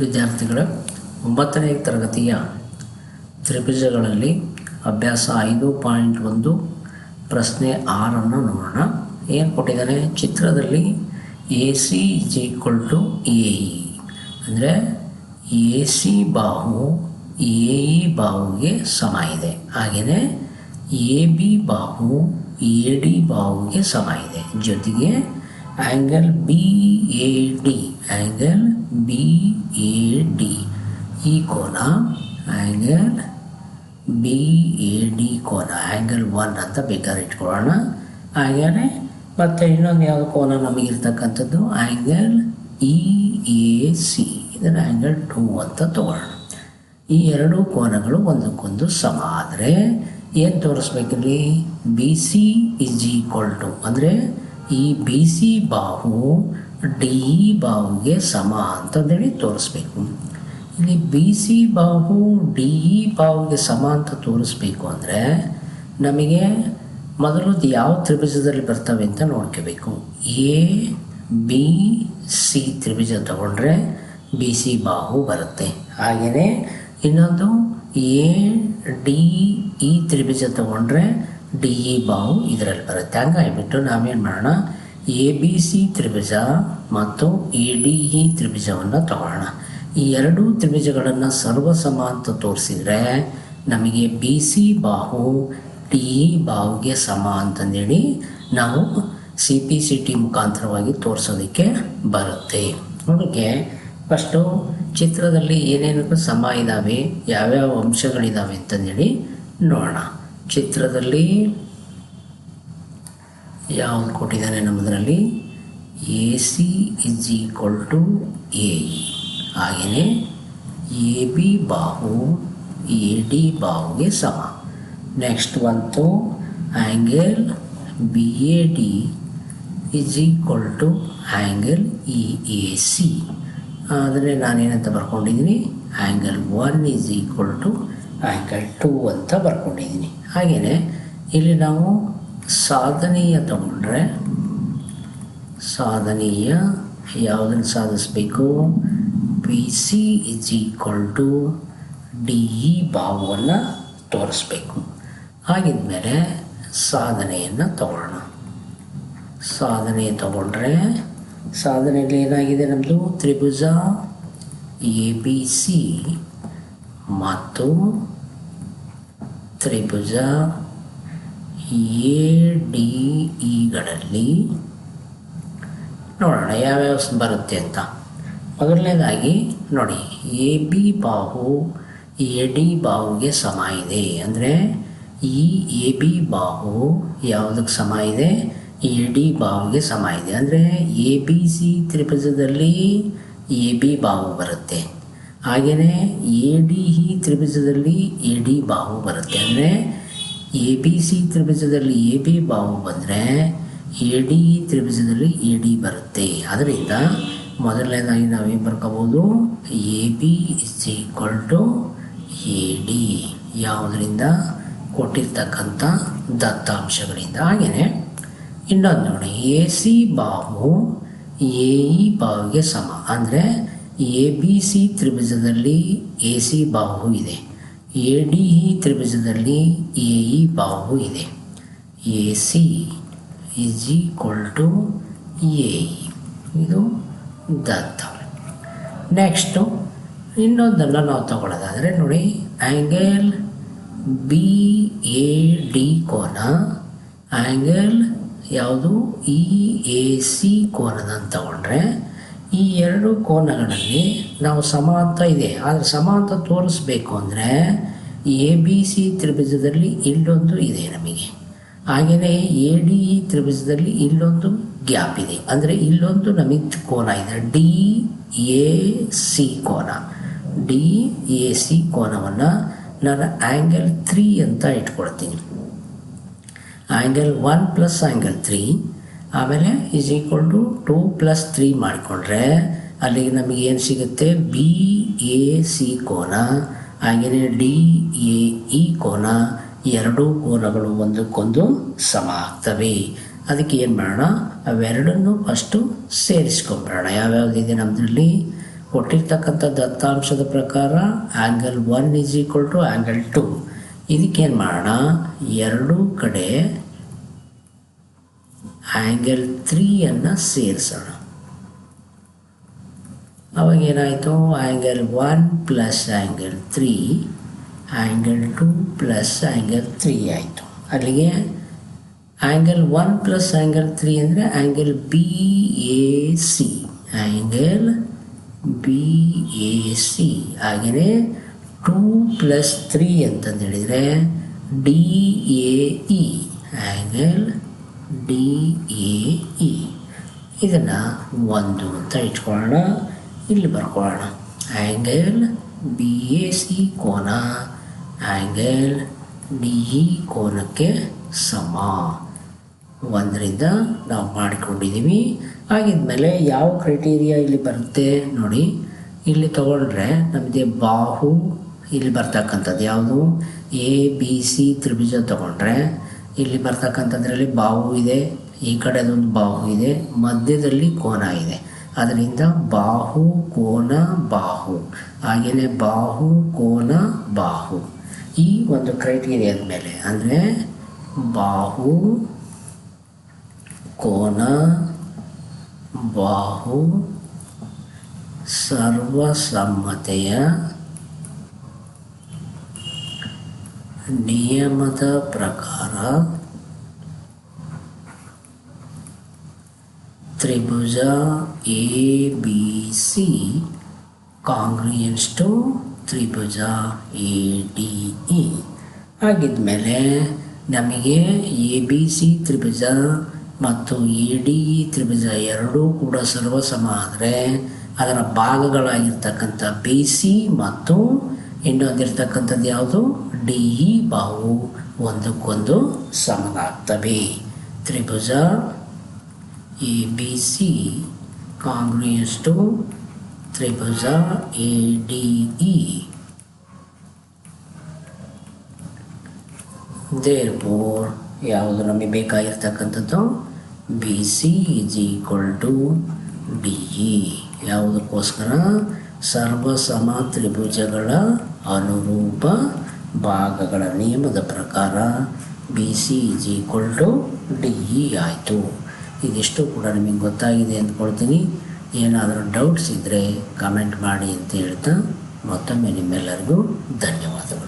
ವಿದ್ಯಾರ್ಥಿಗಳ ಒಂಬತ್ತನೇ ತರಗತಿಯ ತ್ರಿಭುಜಗಳಲ್ಲಿ ಅಭ್ಯಾಸ ಐದು ಪಾಯಿಂಟ್ ಒಂದು, ಪ್ರಶ್ನೆ ಆರನ್ನು ನೋಡೋಣ. ಏನು ಕೊಟ್ಟಿದ್ದಾರೆ ಚಿತ್ರದಲ್ಲಿ A C is equal to A E. ಅಂದರೆ ಎ ಸಿ ಬಾಹು, ಎ ಇ ಬಾಹುಗೆ ಸಮ ಇದೆ. ಹಾಗೆಯೇ ಎ ಬಿ ಬಾಹು, ಎ ಡಿ ಬಾಹುಗೆ ಸಮ ಇದೆ. ಜೊತೆಗೆ angle B A D angle B A D ಈ ಕೋನ ಆ್ಯಂಗಲ್ ಬಿ ಎ ಡಿ ಕೋನ ಆ್ಯಂಗಲ್ ಒನ್ ಅಂತ ಬೇಕಾದ್ರೆ ಇಟ್ಕೊಳ್ಳೋಣ. ಹಾಗೆಯೇ ಮತ್ತು ಇನ್ನೊಂದು ಯಾವುದು ಕೋನ ನಮಗಿರ್ತಕ್ಕಂಥದ್ದು ಆ್ಯಂಗಲ್ ಇ ಎ ಸಿ ಇದರ ಆ್ಯಂಗಲ್ ಟೂ ಅಂತ ತಗೊಳ್ಳೋಣ. ಈ ಎರಡೂ ಕೋನಗಳು ಒಂದಕ್ಕೊಂದು ಸಮ, ಆದರೆ ಏನು ತೋರಿಸ್ಬೇಕಿಲ್ಲಿ? B C is equal to ಅಂದರೆ ಈ ಬಿ ಸಿ ಬಾಹು ಡಿ ಬಾಹುಗೆ ಸಮ ಅಂತಂದೇಳಿ ತೋರಿಸ್ಬೇಕು. ಇಲ್ಲಿ ಬಿ ಸಿ ಬಾಹು ಡಿ ಇ ಬಾಹುಗೆ ಸಮ ಅಂತ ತೋರಿಸ್ಬೇಕು ಅಂದರೆ ನಮಗೆ ಮೊದಲು ಯಾವ ತ್ರಿಭುಜದಲ್ಲಿ ಬರ್ತವೆ ಅಂತ ನೋಡ್ಕೋಬೇಕು. ಎ, ಬಿ, ಸಿ ತ್ರಿಭುಜ ತಗೊಂಡ್ರೆ ಬಿ ಸಿ ಬಾಹು ಬರುತ್ತೆ. ಹಾಗೆಯೇ ಇನ್ನೊಂದು ಎ, ಡಿ, ಇ ತ್ರಿಭುಜ ತಗೊಂಡ್ರೆ ಡಿ ಇ ಬಾಹು ಇದರಲ್ಲಿ ಬರುತ್ತೆ. ಹಂಗಾಗಿಬಿಟ್ಟು ನಾವೇನು ಮಾಡೋಣ? ಎ ಬಿ ಸಿ ತ್ರಿಭುಜ ಮತ್ತು ಎ ಡಿ ಇ ತ್ರಿಭುಜವನ್ನು ತಗೊಳ್ಳೋಣ. ಈ ಎರಡೂ ತ್ರಿಭುಜಗಳನ್ನು ಸರ್ವಸಮ ಅಂತ ತೋರಿಸಿದರೆ ನಮಗೆ ಬಿ ಸಿ ಬಾಹು ಟಿ ಇ ಬಾಹುಗೆ ಸಮ ಅಂತಂದೇಳಿ ನಾವು ಸಿ ಪಿ ಸಿ ಟಿ ಮುಖಾಂತರವಾಗಿ ತೋರಿಸೋದಕ್ಕೆ ಬರುತ್ತೆ. ನೋಡೋಕ್ಕೆ ಫಸ್ಟು ಚಿತ್ರದಲ್ಲಿ ಏನೇನು ಸಮ ಇದ್ದಾವೆ ಯಾವ್ಯಾವ ಅಂಶಗಳಿದ್ದಾವೆ ಅಂತಂದೇಳಿ ನೋಡೋಣ. ಚಿತ್ರದಲ್ಲಿ ಯಾವುದು ಕೊಟ್ಟಿದ್ದಾನೆ ನಮ್ಮದರಲ್ಲಿ A C is equal to A. E ಹಾಗೆಯೇ ಎ ಬಿ ಬಾಹು, ಎ ಡಿ ಬಾಹುಗೆ ಸಮ. ನೆಕ್ಸ್ಟ್ ಬಂತು angle B A D is equal to angle E A C ಆದರೆ ನಾನೇನಂತ ಬರ್ಕೊಂಡಿದ್ದೀನಿ angle one is equal to angle two ಅಂತ ಬರ್ಕೊಂಡಿದ್ದೀನಿ ಹಾಗೆಯೇ ಇಲ್ಲಿ ನಾವು ಸಾಧನೀಯ ತಗೊಂಡ್ರೆ ಸಾಧನೀಯ ಯಾವುದನ್ನು ಸಾಧಿಸಬೇಕು? P C is equal to D E ಭಾವವನ್ನು ತೋರಿಸ್ಬೇಕು. ಹಾಗಿದ್ಮೇಲೆ ಸಾಧನೆಯನ್ನು ತಗೊಳ್ಳೋಣ. ಸಾಧನೆ ತಗೊಂಡ್ರೆ, ಸಾಧನೆಯಲ್ಲಿ ಏನಾಗಿದೆ ನಮ್ಮದು ತ್ರಿಭುಜ ಎ ಬಿ ಸಿ ಮತ್ತು ತ್ರಿಭುಜ ಎ ಡಿ ಇಗಳಲ್ಲಿ ನೋಡೋಣ, ಯಾವ್ಯಾವ ಬರುತ್ತೆ ಅಂತ. ಮೊದಲನೇದಾಗಿ ನೋಡಿ, ಎ ಬಿ ಬಾಹು, ಎ ಡಿ ಬಾಹುಗೆ ಸಮ ಇದೆ. ಅಂದರೆ ಈ ಎ ಬಿ ಬಾಹು ಯಾವುದಕ್ಕೆ ಸಮ ಇದೆ? ಎ ಡಿ ಬಾಹುಗೆ ಸಮ ಇದೆ. ಅಂದರೆ ಎ ಬಿ ಸಿ ತ್ರಿಭುಜದಲ್ಲಿ ಎ ಬಿ ಬಾಹು ಬರುತ್ತೆ. ಹಾಗೆಯೇ ಎ ಡಿ ಇ ತ್ರಿಭುಜದಲ್ಲಿ ಎ ಡಿ ಬಾಹು ಬರುತ್ತೆ. ಅಂದರೆ ಎ ಬಿ ಸಿ ತ್ರಿಭುಜದಲ್ಲಿ ಎ ಬಿ ಬಾಹು ಬಂದರೆ ಎ ಡಿ ತ್ರಿಭುಜದಲ್ಲಿ ಎ ಡಿ ಬರುತ್ತೆ. ಅದರಿಂದ ಮೊದಲನೇದಾಗಿ ನಾವೇನು ಬರ್ಕೋಬೋದು A B is equal to A D. ಯಾವುದರಿಂದ? ಕೊಟ್ಟಿರ್ತಕ್ಕಂಥ ದತ್ತಾಂಶಗಳಿಂದ. ಹಾಗೆಯೇ ಇನ್ನೊಂದು ನೋಡಿ, ಎ ಸಿ ಬಾಹು ಎ ಇ ಬಾಹುಗೆ ಸಮ. ಅಂದರೆ ಎ ಬಿ ಸಿ ತ್ರಿಭುಜದಲ್ಲಿ ಎ ಸಿ ಬಾಹು ಇದೆ. ಎ ಡಿ ಇ ತ್ರಿಭುಜದಲ್ಲಿ ಎ ಇ ಬಾಹು ಇದೆ. A C is equal to A ಇದು ದತ್ತ. ನೆಕ್ಸ್ಟು ಇನ್ನೊಂದನ್ನು ನಾವು ತಗೊಳ್ಳೋದಾದರೆ ನೋಡಿ ಆ್ಯಂಗಲ್ ಬಿ ಎ ಡಿ ಕೋನ. ಆ್ಯಂಗಲ್ ಯಾವುದು? ಇ ಎ ಸಿ ಕೋನದಂತ ತಗೊಂಡ್ರೆ ಈ ಎರಡು ಕೋನಗಳಲ್ಲಿ ನಾವು ಸಮಾಂತ ಇದೆ. ಆದರೆ ಸಮಾಂತ ತೋರಿಸ್ಬೇಕು ಅಂದರೆ ಎ ಬಿ ಸಿ ತ್ರಿಭುಜದಲ್ಲಿ ಇಲ್ಲೊಂದು ಇದೆ ನಮಗೆ. ಹಾಗೆಯೇ ಎ ಡಿ ಇ ತ್ರಿಭುಜದಲ್ಲಿ ಇಲ್ಲೊಂದು ಗ್ಯಾಪ್ ಇದೆ. ಅಂದರೆ ಇಲ್ಲೊಂದು ನಮಗೆ ಕೋನ ಇದೆ. ಡಿ ಎ ಸಿ ಕೋನ. ಡಿ ಎ ಸಿ ಕೋನವನ್ನು ನಾನು ಆ್ಯಂಗಲ್ ತ್ರೀ ಅಂತ ಇಟ್ಕೊಳ್ತೀನಿ. Angle one plus angle three ಆಮೇಲೆ is equal to two plus three ಮಾಡಿಕೊಂಡ್ರೆ ಅಲ್ಲಿಗೆ ನಮಗೆ ಏನು ಸಿಗುತ್ತೆ? ಬಿ ಎ ಸಿ ಕೋನ ಹಾಗೆಯೇ ಡಿ ಎ ಇ ಕೋನ ಎರಡೂ ಕೋನಗಳು ಒಂದಕ್ಕೊಂದು ಸಮ ಆಗ್ತವೆ. ಅದಕ್ಕೆ ಏನು ಮಾಡೋಣ? ಅವೆರಡನ್ನು ಫಸ್ಟು ಸೇರಿಸ್ಕೊಂಬಿಡೋಣ ಯಾವ್ಯಾವುದಿದೆ ನಮ್ಮದ್ರಲ್ಲಿ ಕೊಟ್ಟಿರ್ತಕ್ಕಂಥ ದತ್ತಾಂಶದ ಪ್ರಕಾರ angle one is equal to angle two ಇದಕ್ಕೇನು ಮಾಡೋಣ? ಎರಡೂ ಕಡೆ ಆ್ಯಂಗಲ್ ತ್ರೀಯನ್ನು ಸೇರಿಸೋಣ. ಅವಾಗ ಏನಾಯಿತು? Angle one plus angle three angle two plus angle three ಆಯಿತು. ಅಲ್ಲಿಗೆ angle one plus angle three ಅಂದರೆ angle B A C angle B A C ಹಾಗೆಯೇ ಟೂ ಪ್ಲಸ್ ತ್ರೀ ಅಂತಂದು ಹೇಳಿದರೆ D A E angle D A E ಇದನ್ನು ಒಂದು ಅಂತ ಇಟ್ಕೊಳ್ಳೋಣ. ಇಲ್ಲಿ ಬರ್ಕೊಳ್ಳೋಣ. ಆ್ಯಂಗಲ್ ಬಿ ಎ ಸಿ ಕೋನ. ಆ್ಯಂಗಲ್ ಡಿ ಇ ಕೋನಕ್ಕೆ ಸಮ. ಒಂದರಿಂದ ನಾವು ಮಾಡಿಕೊಂಡಿದ್ದೀವಿ ಆಗಿದ್ಮೇಲೆ ಯಾವ ಕ್ರೈಟೀರಿಯಾ ಇಲ್ಲಿ ಬರುತ್ತೆ ನೋಡಿ. ಇಲ್ಲಿ ತಗೊಂಡ್ರೆ ನಮಗೆ ಬಾಹು ಇಲ್ಲಿ ಬರ್ತಕ್ಕಂಥದ್ದು ಯಾವುದು? ಎ ಬಿ ಸಿ ತ್ರಿಭುಜ ತಗೊಂಡ್ರೆ ಇಲ್ಲಿ ಬರ್ತಕ್ಕಂಥದ್ರಲ್ಲಿ ಬಾಹು ಇದೆ, ಈ ಕಡೆ ಅದೊಂದು ಬಾಹು ಇದೆ, ಮಧ್ಯದಲ್ಲಿ ಕೋನ ಇದೆ. ಅದರಿಂದ ಬಾಹು, ಕೋನ, ಬಾಹು. ಹಾಗೆಯೇ ಬಾಹು, ಕೋನ, ಬಾಹು. ಈ ಒಂದು ಕ್ರೈಟೀರಿಯಾದ ಮೇಲೆ ಅಂದರೆ ಬಾಹು, ಕೋನ, ಬಾಹು, ಸರ್ವಸಮ್ಮತೆಯ ನಿಯಮದ ಪ್ರಕಾರ ತ್ರಿಭುಜ A, B, C congruence to Tribhuja A, D, E ಆಗಿದ್ಮೇಲೆ ನಮಗೆ ಎ, ಬಿ, ಸಿ ತ್ರಿಭುಜ ಮತ್ತು ಎ, ಡಿ, ಇ ತ್ರಿಭುಜ ಎರಡೂ ಕೂಡ ಸರ್ವಸಮ ಆದರೆ ಅದರ ಭಾಗಗಳಾಗಿರ್ತಕ್ಕಂಥ ಬಿ, ಸಿ ಮತ್ತು ಇನ್ನೊಂದಿರ್ತಕ್ಕಂಥದ್ದು ಯಾವುದು? ಡಿ ಇ ಬಾವು ಒಂದಕ್ಕೊಂದು ಸಮನಾಗ್ತವೆ. ತ್ರಿಭುಜ A B C congruent to Tribhuja A D E. Therefore ಯಾವುದು ನಮಗೆ ಬೇಕಾಗಿರ್ತಕ್ಕಂಥದ್ದು? B C equal to D E. ಯಾವುದಕ್ಕೋಸ್ಕರ? ಸರ್ವಸಮ ತ್ರಿಭುಜಗಳ ಅನುರೂಪ ಭಾಗಗಳ ನಿಯಮದ ಪ್ರಕಾರ B C is equal to D E ಆಯಿತು. ಇದಿಷ್ಟು ಕೂಡ ನಿಮಗೆ ಗೊತ್ತಾಗಿದೆ ಅಂದ್ಕೊಳ್ತೀನಿ. ಏನಾದರೂ ಡೌಟ್ಸ್ ಇದ್ದರೆ ಕಮೆಂಟ್ ಮಾಡಿ ಅಂತ ಹೇಳ್ತಾ ಮತ್ತೊಮ್ಮೆ ನಿಮ್ಮೆಲ್ಲರಿಗೂ ಧನ್ಯವಾದಗಳು.